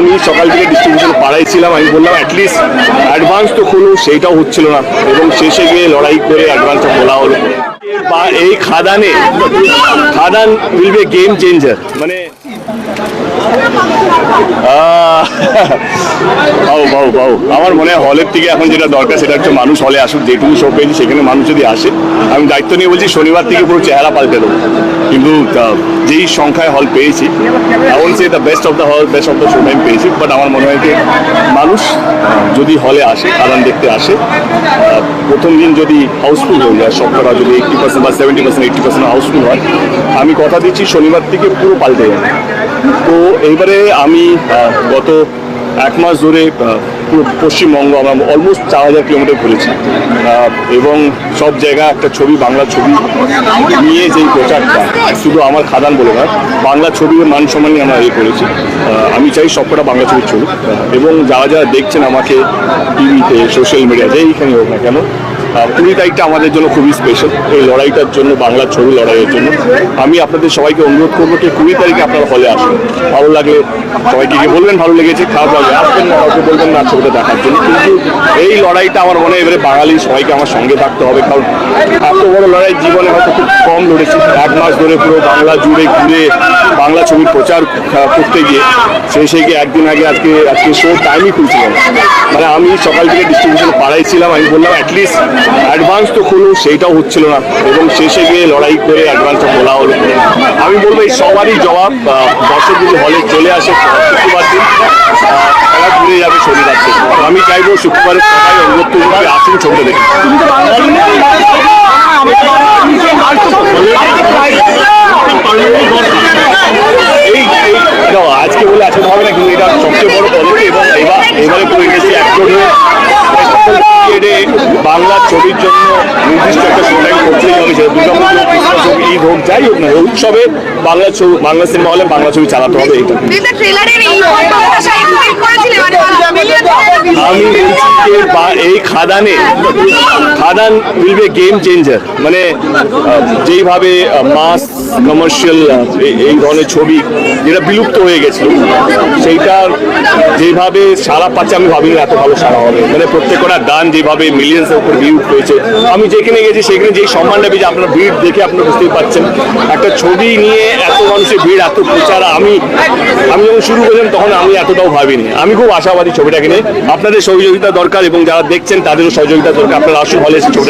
আমি সকাল থেকে ডিস্ট্রিবিউশন পাড়াই ছিলাম আমি বললাম অ্যাটলিস্ট অ্যাডভান্স তো খুলুন, সেইটাও হচ্ছিল না। এবং শেষে গিয়ে লড়াই করে অ্যাডভান্সটা খোলা হলো। এই খাদানে, Khadaan will be game changer মানে বাউ বাউ বাউ আমার মনে হয় হলের থেকে এখন যেটা দরকার, সেটা হচ্ছে মানুষ হলে আসুক, যেটুকু শো পেয়েছি, সেখানে মানুষ যদি আসে, আমি দায়িত্ব নিয়ে বলছি, শনিবার থেকে পুরো চেহারা পাল্টে দেবো। কিন্তু যেই সংখ্যায় হল পেয়েছি এমন সে the best of the hall best of the show time পেয়েছি বাট আমার মনে হয় যে মানুষ যদি হলে আসে কারণ দেখতে আসে প্রথম দিন যদি হাউসফুল হয়ে যায় সবকটা যদি এইটটি পার্সেন্ট বা seventy percent eighty percent houseful হয়, আমি কথা দিচ্ছি শনিবার থেকে পুরো পাল্টে যাবে। তো এইবারে আমি গত এক মাস ধরে পশ্চিমবঙ্গ, আমরা অলমোস্ট চার হাজার কিলোমিটার ঘুরেছি। এবং সব জায়গায় একটা ছবি, বাংলা ছবি নিয়ে যেই প্রচারটা শুধু আমার খাদান বলে না বাংলা ছবির মান সম্মান আমরা এ করেছি। আমি চাই সবকটা বাংলা ছবি চলুক এবং যারা যারা দেখছেন আমাকে টিভিতে সোশ্যাল মিডিয়াতে এইখানে হোক না কেন কুড়ি তারিখটা আমাদের জন্য খুবই স্পেশাল এই লড়াইটার জন্য বাংলা ছবি লড়াইয়ের জন্য। আমি আপনাদের সবাইকে অনুরোধ করব যে কুড়ি তারিখে আপনারা হলে আসুন। ভালো লাগলে সবাইকে গিয়ে বলবেন, ভালো লেগেছে, খারাপ লাগলে আসবেন, না কাউকে বলবেন, না ছবিটা দেখার জন্য। কিন্তু এই লড়াইটা আমার মনে হয় এবারে বাঙালি সবাইকে আমার সঙ্গে থাকতে হবে, কারণ এত বড় লড়াই জীবনে হয়তো খুব কম লড়েছি। এক মাস ধরে পুরো বাংলা জুড়ে ঘুরে বাংলা ছবির প্রচার করতে গিয়ে সেই গিয়ে একদিন আগে আজকে আজকে শো টাইমই খুলছিল না মানে আমি সকাল থেকে ডিস্ট্রিবিউশন পাড়াই ছিলাম, আমি বললাম অ্যাটলিস্ট অ্যাডভান্স তো খুলুন সেইটাও হচ্ছিল না। এবং শেষে গিয়ে লড়াই করে অ্যাডভান্সটা খোলা হলো। আমি বলব এই সবারই জবাব দর্শক যদি হলে চলে আসে, শুক্রবার দিন তারা ঘুরে যাবে শনিবার তো আমি চাইব শুক্রবারের সবাই করব যে আসুন, ছবিটা দেখে আজকে বলে আজকে হবে না, কিন্তু এটা সবচেয়ে বড় পদক্ষেপ, এবং এবার, এবারে পুরো ইন্ডাস্ট্রি একজোট হয়ে বাংলা ছবির জন্য নির্দিষ্ট একটা শো টাইম করতেই হবে সেটা হোক ঈদ হোক, যাই হোক না উৎসবে বাংলা ছবি, বাংলা সিনেমা হলে বাংলা ছবি চালাতে হবে এটা। আমি এই খাদানে, Khadaan will be game changer মানে যেইভাবে মাস কমার্শিয়াল এই ধরনের ছবি যেটা বিলুপ্ত হয়ে গেছিল, সেইটা যেভাবে সারা পাচ্ছে, আমি ভাবিনি এত ভালো সারা হবে। মানে প্রত্যেকটা গান যেভাবে মিলিয়ন্সের উপর ভিউ পেয়েছে আমি যেখানে গেছি, সেখানে যেই সম্মানটা পেয়েছি, আপনার ভিড় দেখে আপনারা বুঝতেই পারছেন। একটা ছবি নিয়ে এত মানুষের ভিড়, এত প্রচার, আমি আমি যখন শুরু করলাম তখন আমি এতটাও ভাবিনি। আমি খুব আশাবাদী ছবিটাকে নিয়ে। আপনাদের সহযোগিতা দরকার এবং যারা দেখছেন তাদেরও সহযোগিতা দরকার। আপনারা আসুন হলে এসে ছোট